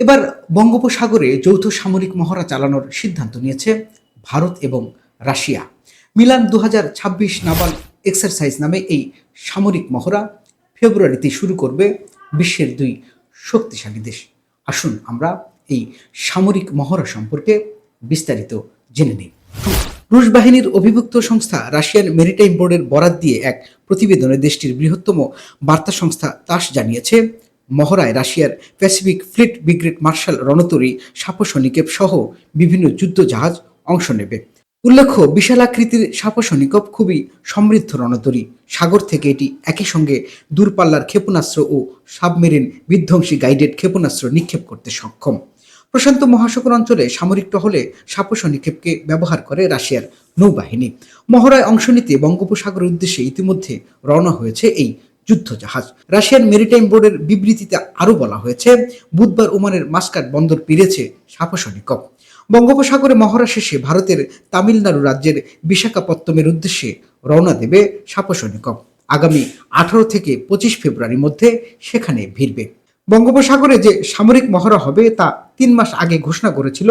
এবার বঙ্গোপসাগরে যৌথ সামরিক মহড়া চালানোর সিদ্ধান্ত নিয়েছে ভারত এবং রাশিয়া। মিলান দু ছাব্বিশ নাবাল এক্সারসাইজ নামে এই সামরিক মহড়া ফেব্রুয়ারিতে শুরু করবে বিশ্বের দুই শক্তিশালী দেশ। আসুন আমরা এই সামরিক মহড়া সম্পর্কে বিস্তারিত জেনে নিই। রুশ বাহিনীর অভিভুক্ত সংস্থা রাশিয়ান মেরিটাইম বোর্ডের বরাত দিয়ে এক প্রতিবেদনে দেশটির বৃহত্তম বার্তা সংস্থা তাস জানিয়েছে মহড়ায় রাশিয়ার প্যাসিফিক ফ্লিট ব্রিগেড মার্শাল রণতরী সাপসনিকেপ সহ বিভিন্ন যুদ্ধ জাহাজ অংশ নেবে। উল্লেখ্য, বিশাল বিশালাকৃতির সাপসনিকপ খুবই সমৃদ্ধ রণতরী। সাগর থেকে এটি একই সঙ্গে দূরপাল্লার ক্ষেপণাস্ত্র ও সাবমেরিন বিধ্বংসী গাইডেড ক্ষেপণাস্ত্র নিক্ষেপ করতে সক্ষম। প্রশান্ত মহাসাগর অঞ্চলে সামরিক টহলে সাপস নিক্ষেপকে ব্যবহার করে রাশিয়ার নৌবাহিনী। মহড়ায় অংশ নিতে বঙ্গোপসাগরের উদ্দেশ্যে ইতিমধ্যে রওনা হয়েছে এই যুদ্ধজাহাজ রাশিয়ান মেরিটাইম বোর্ডের বিবৃতিতে আরও বলা হয়েছে, বুধবার ওমানের মাস্কাট বন্দর পেরেছে সাপসনিকপ বঙ্গোপসাগরে মহড়া শেষে ভারতের তামিলনাড়ু রাজ্যের বিশাখাপত্তমের উদ্দেশ্যে রওনা দেবে সাপসনিকপ আগামী আঠারো থেকে পঁচিশ ফেব্রুয়ারির মধ্যে সেখানে ভিড়বে। বঙ্গোপসাগরে যে সামরিক মহড়া হবে, তা তিন মাস আগে ঘোষণা করেছিল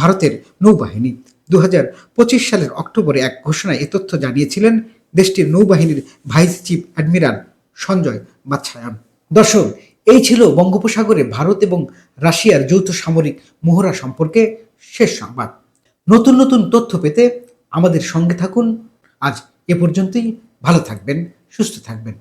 ভারতের নৌবাহিনী। দু পঁচিশ সালের অক্টোবরে এক ঘোষণায় এ তথ্য জানিয়েছিলেন দেশটির নৌবাহিনীর vice chief admiral Sanjay Vatsayan দর্শক, এই ছিল বঙ্গোপসাগরে ভারত এবং রাশিয়ার যৌথ সামরিক মহড়া সম্পর্কে শেষ সংবাদ। নতুন নতুন তথ্য পেতে আমাদের সঙ্গে থাকুন। আজ এ পর্যন্তই। ভালো থাকবেন, সুস্থ থাকবেন।